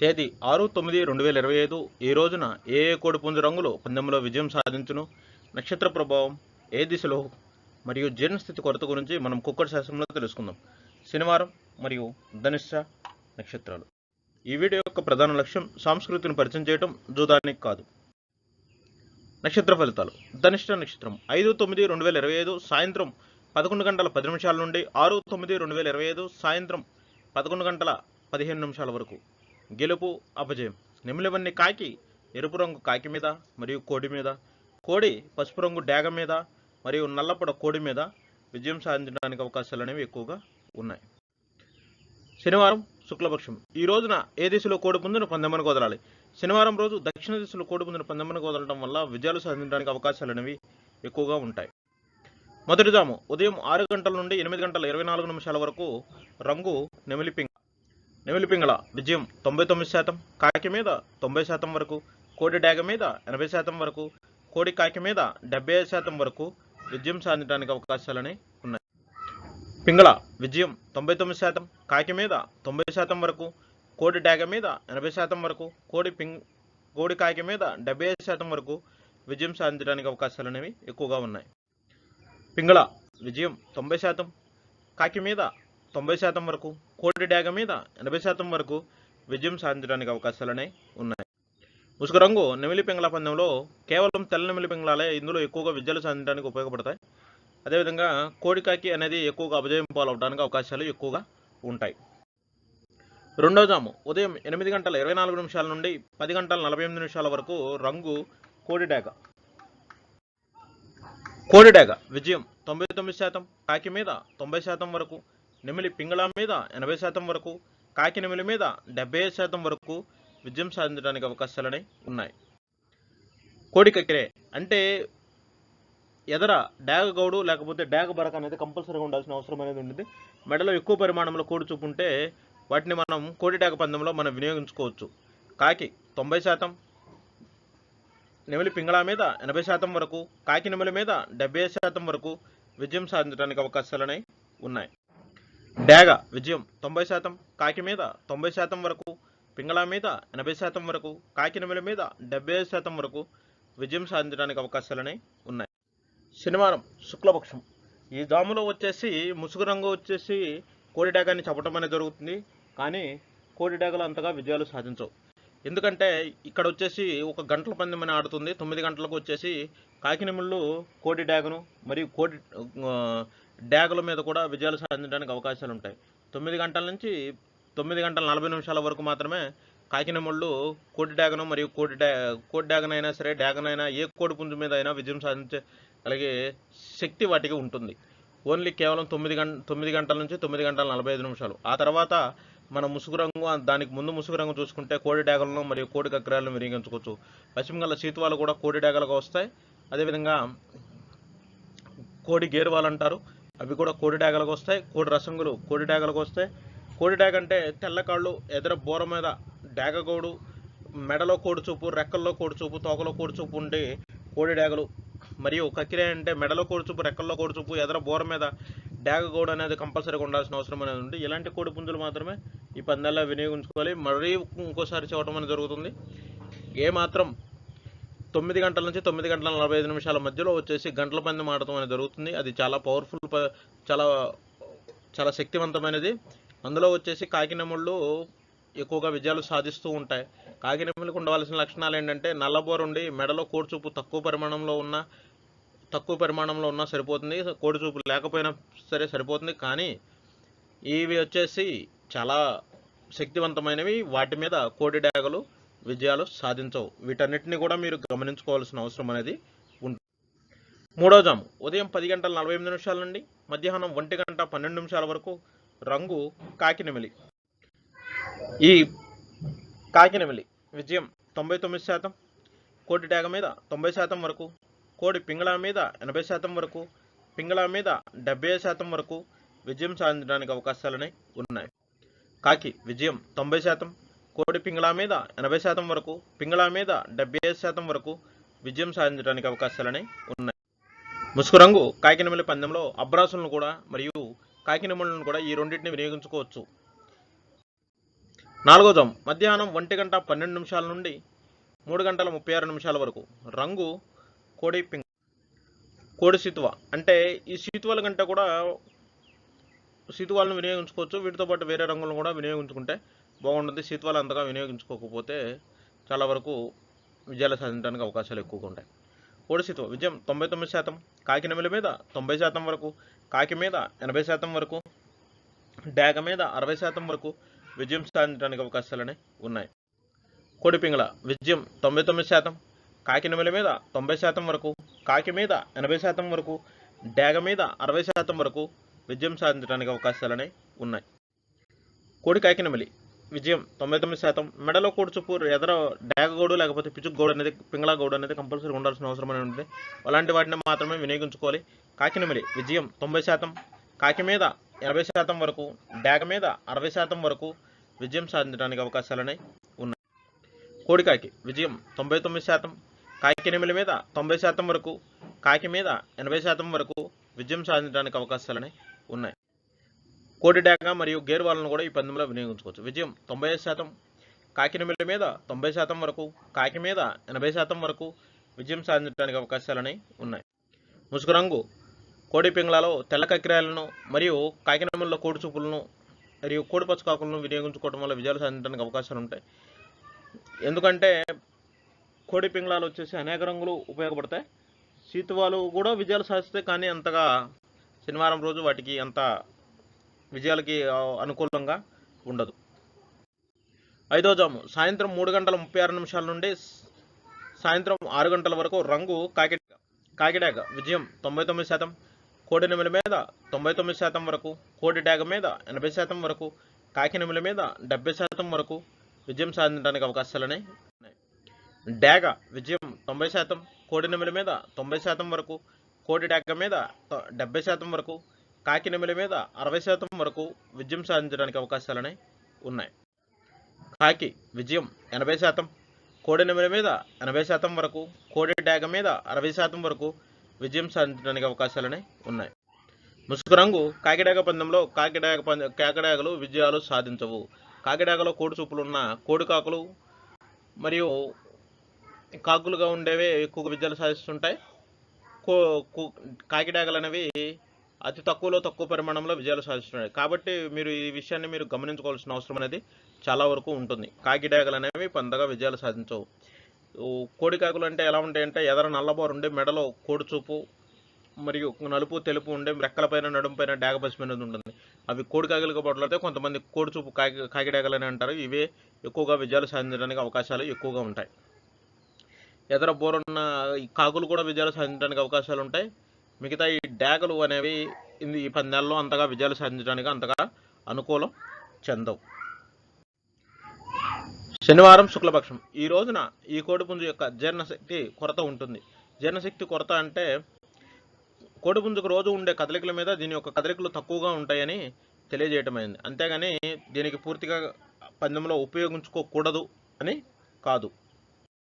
తేదీ ఆరు తొమ్మిది రెండు వేల ఇరవై ఐదు. ఈ రోజున ఏ ఏ కోడిపుంజు రంగులు పందెంలో విజయం సాధించును? నక్షత్ర ప్రభావం ఏ దిశలో? మరియు జీర్ణస్థితి కొరత గురించి మనం కుక్కర్ శాస్త్రంలో తెలుసుకుందాం. శనివారం మరియు ధనిష్ట నక్షత్రాలు. ఈ వీడియో యొక్క ప్రధాన లక్ష్యం సంస్కృతిని పరిచయం చేయడం జూదానికి కాదు. నక్షత్ర ఫలితాలు. ధనిష్ట నక్షత్రం ఐదు తొమ్మిది రెండు వేల ఇరవై ఐదు సాయంత్రం పదకొండు గంటల పది నిమిషాల నుండి ఆరు తొమ్మిది రెండు వేల ఇరవై ఐదు సాయంత్రం పదకొండు గంటల పదిహేను నిమిషాల వరకు. గెలుపు అపజయం. నెమిలివన్నీ కాకి ఎరుపు రంగు కాకి మీద మరియు కోడి మీద కోడి పసుపు రంగు డాగ మీద మరియు నల్లపొడ కోడి మీద విజయం సాధించడానికి అవకాశాలు అనేవి ఎక్కువగా ఉన్నాయి. శనివారం శుక్లపక్షం. ఈ రోజున ఏ దిశలో కోడి పుంజును పందెమ్మను వదలాలి శనివారం రోజు దక్షిణ దిశలో కోడి పుంజును పందెమ్మను కుదరడం వల్ల విజయాలు సాధించడానికి అవకాశాలు అనేవి ఎక్కువగా ఉంటాయి. మొదటి జాము. ఉదయం ఆరు గంటల నుండి ఎనిమిది గంటల ఇరవై నాలుగు నిమిషాల వరకు రంగు నెమిలిపింగ నెమిలిపింగళ విజయం తొంభై తొమ్మిది శాతం. కాకి మీద తొంభై శాతం వరకు కోడి డాగ మీద ఎనభై శాతం వరకు కోడి కాకి మీద డెబ్బై ఐదు శాతం వరకు విజయం సాధించడానికి అవకాశాలని ఉన్నాయి. పింగళ విజయం తొంభై తొమ్మిది శాతం. కాకి మీద తొంభై శాతం వరకు కోడి డాగ మీద ఎనభై శాతం వరకు కోడి పింగ్ కోడి కాకి మీద డెబ్బై ఐదు శాతం వరకు విజయం సాధించడానికి అవకాశాలు అనేవి ఎక్కువగా ఉన్నాయి. పింగళ విజయం తొంభై శాతం. కాకి మీద తొంభై శాతం వరకు కోడి డాగ మీద ఎనభై శాతం వరకు విజయం సాధించడానికి అవకాశాలనే ఉన్నాయి. ముసుగు రంగు నెమిలి పింగళ పందెంలో కేవలం తెల్ల నెమిలి పింగళాలే ఇందులో ఎక్కువగా విజయాలు సాధించడానికి ఉపయోగపడతాయి. అదేవిధంగా కోడికాకి అనేది ఎక్కువగా అభజయం పాలవడానికి అవకాశాలు ఎక్కువగా ఉంటాయి. రెండో జాము ఉదయం ఎనిమిది గంటల ఇరవై నాలుగు నిమిషాల నుండి పది గంటల నలభై ఎనిమిది నిమిషాల వరకు రంగు కోడి డాగ. కోడి విజయం తొంభై తొమ్మిది శాతం కాకి మీద తొంభై శాతం వరకు నెమిలి పింగళ మీద ఎనభై శాతం వరకు కాకి నెమిలి మీద డెబ్బై ఐదు శాతం వరకు విజయం సాధించడానికి అవకాశాలని ఉన్నాయి. కోడికక్కిరే అంటే ఎదర డాగ గౌడు లేకపోతే డాగ బరక అనేది కంపల్సరీగా ఉండాల్సిన అవసరం అనేది ఉంటుంది మెడలో ఎక్కువ పరిమాణంలో కోడి చూపు ఉంటే వాటిని మనం కోడి డాగ పందెంలో మనం వినియోగించుకోవచ్చు. కాకి తొంభై శాతం నెమిలి పింగళ మీద ఎనభై శాతం వరకు కాకి నెమిలి మీద డెబ్బై శాతం వరకు విజయం సాధించడానికి అవకాశాలని ఉన్నాయి. డాగ విజయం తొంభై శాతం కాకి మీద తొంభై శాతం వరకు పింగళ మీద ఎనభై శాతం వరకు కాకినమిల మీద డెబ్బై ఐదు శాతం వరకు విజయం సాధించడానికి అవకాశాలని ఉన్నాయి. శనివారం శుక్లపక్షం. ఈ జాములో వచ్చేసి ముసుగు రంగు వచ్చేసి కోడి డాగాన్ని చెప్పడం అనేది జరుగుతుంది. కానీ కోడి డేగలు అంతగా విజయాలు సాధించవు. ఎందుకంటే ఇక్కడ వచ్చేసి ఒక గంటల పందెం అని ఆడుతుంది. తొమ్మిది గంటలకు వచ్చేసి కాకినెమిళ్ళు కోడి డాగను మరియు కోడి డ్యాగుల మీద కూడా విజయాలు సాధించడానికి అవకాశాలు ఉంటాయి. తొమ్మిది గంటల నుంచి తొమ్మిది గంటల నలభై నిమిషాల వరకు మాత్రమే కాకినెముళ్ళు కోడి డాగను మరియు కోడి డా కోడి డాగనైనా సరే డాగనైనా ఏ కోడి పుంజు మీద అయినా విజయం సాధించే కలిగే శక్తి వాటికి ఉంటుంది. ఓన్లీ కేవలం తొమ్మిది గంట తొమ్మిది గంటల నుంచి తొమ్మిది గంటల నలభై ఐదు నిమిషాలు. ఆ తర్వాత మన ముసుగు రంగు దానికి ముందు ముసుగు రంగు చూసుకుంటే కోడి డాగలను మరియు కోడి కక్రాలను వినియోగించుకోవచ్చు. పశ్చిమ గల శీతువాలు కూడా కోడి డాగలుగా వస్తాయి. అదేవిధంగా కోడి గేరువాలు అంటారు. అవి కూడా కోడి డాగలకు వస్తాయి. కోడి రసంగులు కోడి డాగలకు వస్తాయి. కోడి డాగ అంటే తెల్ల కాళ్ళు ఎదర బోర మీద డాగగోడు మెడలో కోడి చూపు రెక్కల్లో కోడి చూపు తోకలో కోడి చూపు ఉండే కోడి డాగలు. మరియు కక్కిరే అంటే మెడలో కోడి చూపు రెక్కల్లో కోడి చూపు ఎదర బోర మీద డాగగోడు అనేది కంపల్సరీగా ఉండాల్సిన అవసరం అనేది ఉంది. ఇలాంటి కోడి పుంజులు మాత్రమే ఈ పందాల్లో వినియోగించుకోవాలి. మరీ ఇంకోసారి చూడటం అనేది జరుగుతుంది. ఏ మాత్రం తొమ్మిది గంటల నుంచి తొమ్మిది గంటల నలభై ఐదు నిమిషాల మధ్యలో వచ్చేసి గంటల పందెం ఆడటం అనేది జరుగుతుంది. అది చాలా పవర్ఫుల్ చాలా చాలా శక్తివంతమైనది. అందులో వచ్చేసి కాకినముళ్ళు ఎక్కువగా విజయాలు సాధిస్తూ ఉంటాయి. కాకినెమ్మలకు ఉండవలసిన లక్షణాలు ఏంటంటే నల్లబోరుండి మెడలో కోడిచూపు తక్కువ పరిమాణంలో ఉన్న తక్కువ పరిమాణంలో ఉన్నా సరిపోతుంది. కోడిచూపు లేకపోయినా సరే సరిపోతుంది. కానీ ఇవి వచ్చేసి చాలా శక్తివంతమైనవి. వాటి మీద కోడి డాగలు విజయాలు సాధించవు. వీటన్నిటిని కూడా మీరు గమనించుకోవాల్సిన అవసరం అనేది ఉంటుంది. మూడో జాము. ఉదయం పది గంటల నలభై ఎనిమిది నిమిషాల నుండి మధ్యాహ్నం ఒంటి గంట పన్నెండు నిమిషాల వరకు రంగు కాకినెమిలి. ఈ కాకినెమిలి విజయం తొంభై తొమ్మిది శాతం కోటి ట్యాగ మీద తొంభై శాతం వరకు కోడి పింగళ మీద ఎనభై శాతం వరకు పింగళ మీద డెబ్బై శాతం వరకు విజయం సాధించడానికి అవకాశాలనే ఉన్నాయి. కాకి విజయం తొంభై శాతం కోడి పింగళా మీద ఎనభై శాతం వరకు పింగళ మీద డెబ్బై ఐదు శాతం వరకు విజయం సాధించడానికి అవకాశాలని ఉన్నాయి. ముసుగు రంగు కాకినెమిలి పందెంలో అబ్రాసులను కూడా మరియు కాకినెములను కూడా ఈ రెండింటిని వినియోగించుకోవచ్చు. నాలుగో జాము మధ్యాహ్నం ఒంటి గంట పన్నెండు నిమిషాల నుండి మూడు గంటల ముప్పై ఆరు నిమిషాల వరకు రంగు కోడి పింగ కోడి సీతువ. అంటే ఈ సీతువల కంటే కూడా సీతువాలను వినియోగించుకోవచ్చు వీటితో పాటు వేరే రంగులను కూడా వినియోగించుకుంటే బాగుంటుంది. శీతవాలు అంతగా వినియోగించుకోకపోతే చాలా వరకు విజయాలు సాధించడానికి అవకాశాలు ఎక్కువగా ఉంటాయి. కోడి సీతువ విజయం తొంభై తొమ్మిది శాతం. కాకి నెమలి మీద తొంభై శాతం వరకు. కాకి మీద ఎనభై శాతం వరకు. డాగ మీద అరవై శాతం వరకు విజయం సాధించడానికి అవకాశాలనే ఉన్నాయి. కోడి పింగళ విజయం తొంభై తొమ్మిది శాతం. కాకి నెమలి మీద తొంభై శాతం వరకు. కాకి మీద ఎనభై శాతం వరకు. డాగ మీద అరవై శాతం వరకు విజయం సాధించడానికి అవకాశాలనే ఉన్నాయి. కోడి కాకి నెమలి విజయం తొంభై తొమ్మిది శాతం. మెడలో కోడి ఎదర డాగగోడు లేకపోతే పిచుక్ గోడు అనేది పింగళ గోడు అనేది కంపల్సరీ ఉండాల్సిన అవసరం అనేది ఉంటుంది అలాంటి వాటిని మాత్రమే వినియోగించుకోవాలి. కాకి నెమలి విజయం తొంభై శాతం. కాకి మీద ఎనభై శాతం వరకు డాగ మీద అరవై శాతం వరకు విజయం సాధించడానికి అవకాశాలనే ఉన్నాయి. కోడికాకి విజయం తొంభై తొమ్మిది శాతం. కాకి మీద తొంభై శాతం వరకు కాకి మీద ఎనభై శాతం వరకు విజయం సాధించడానికి అవకాశాలనే ఉన్నాయి. కోడి డాగ మరియు గేర్ వాళ్ళను కూడా ఈ పందెంలో వినియోగించుకోవచ్చు. విజయం తొంభై శాతం కాకినమిల్లి మీద తొంభై శాతం వరకు కాకి మీద ఎనభై శాతం వరకు విజయం సాధించడానికి అవకాశాలని ఉన్నాయి. ముసుగు రంగు కోడి పింగళాలో తెల్ల కక్రాయలను మరియు కాకినెమల్లో కోడి చూపులను మరియు కోడి పచ్చకాకులను వినియోగించుకోవడం వల్ల విజయాలు సాధించడానికి అవకాశాలు ఉంటాయి. ఎందుకంటే కోడి పింగళాలు వచ్చేసి అనేక రంగులు ఉపయోగపడతాయి. సీతువాలు కూడా విజయాలు సాధిస్తాయి కానీ అంతగా శనివారం రోజు వాటికి అంత విజయాలకి అనుకూలంగా ఉండదు. ఐదో జాము. సాయంత్రం మూడు గంటల ముప్పై ఆరు నిమిషాల నుండి సాయంత్రం ఆరు గంటల వరకు రంగు కాకి కాకిడాగ విజయం తొంభై తొమ్మిది శాతం కోడి నెమలి మీద తొంభై తొమ్మిది శాతం వరకు కోడి డాగ మీద ఎనభై శాతం వరకు కాకి నెమలి మీద డెబ్బై శాతం వరకు విజయం సాధించడానికి అవకాశాలనే ఉన్నాయి. డాగ విజయం తొంభై శాతం కోడి నెమలి మీద తొంభై శాతం వరకు కోడి డాగ మీద డెబ్బై శాతం వరకు కాకి మీద అరవై శాతం వరకు విజయం సాధించడానికి అవకాశాలనే ఉన్నాయి. కాకి విజయం ఎనభై శాతం కోడి నెమలి మీద ఎనభై శాతం వరకు కోడి డాగ మీద అరవై శాతం వరకు విజయం సాధించడానికి అవకాశాలనే ఉన్నాయి. ముసుగు రంగు కాకిడాగ పందెంలో కాకిడాగ పందె కాకిడాగలు విజయాలు సాధించవు. కాకిడాగలో కోడి చూపులు ఉన్న కోడి కాకులు మరియు కాకులుగా ఉండేవి ఎక్కువ విజయాలు సాధిస్తుంటాయి. కో కాకిడాగలు అనేవి అతి తక్కువలో తక్కువ పరిమాణంలో విజయాలు సాధిస్తున్నాయి కాబట్టి మీరు ఈ విషయాన్ని మీరు గమనించుకోవాల్సిన అవసరం అనేది చాలా వరకు ఉంటుంది. కాకిడాగలు అనేవి పందగా విజయాలు సాధించవు. కోడికాకులు కోడి కాకులు అంటే ఎలా ఉంటాయంటే ఎదర నల్లబోరు ఉండే మెడలో కోడి చూపు మరియు నలుపు తెలుపు ఉండే రెక్కలపైన నడుంపైన డాగ పసిపోయినది ఉంటుంది. అవి కోడి కాకులుగా కొంతమంది కోడి చూపు కాకి కాకిడాగలు అని అంటారు. ఇవే ఎక్కువగా విజయాలు సాధించడానికి అవకాశాలు ఎక్కువగా ఉంటాయి. ఎదర బోరున్న ఈ కాకులు కూడా విజయాలు సాధించడానికి అవకాశాలు ఉంటాయి. మిగతా ఈ డాగలు అనేవి ఈ పందాల్లో అంతగా విజయాలు సాధించడానికి అంతగా అనుకూలం చెందవు. శనివారం శుక్లపక్షం. ఈ రోజున ఈ కోడిపుంజు యొక్క జీర్ణశక్తి కొరత ఉంటుంది. జీర్ణశక్తి కొరత అంటే కోడిపుంజుకు రోజు ఉండే కదలికల మీద దీని యొక్క కదలికలు తక్కువగా ఉంటాయని తెలియజేయటమైంది. అంతేగాని దీనికి పూర్తిగా పందెంలో ఉపయోగించుకోకూడదు అని కాదు.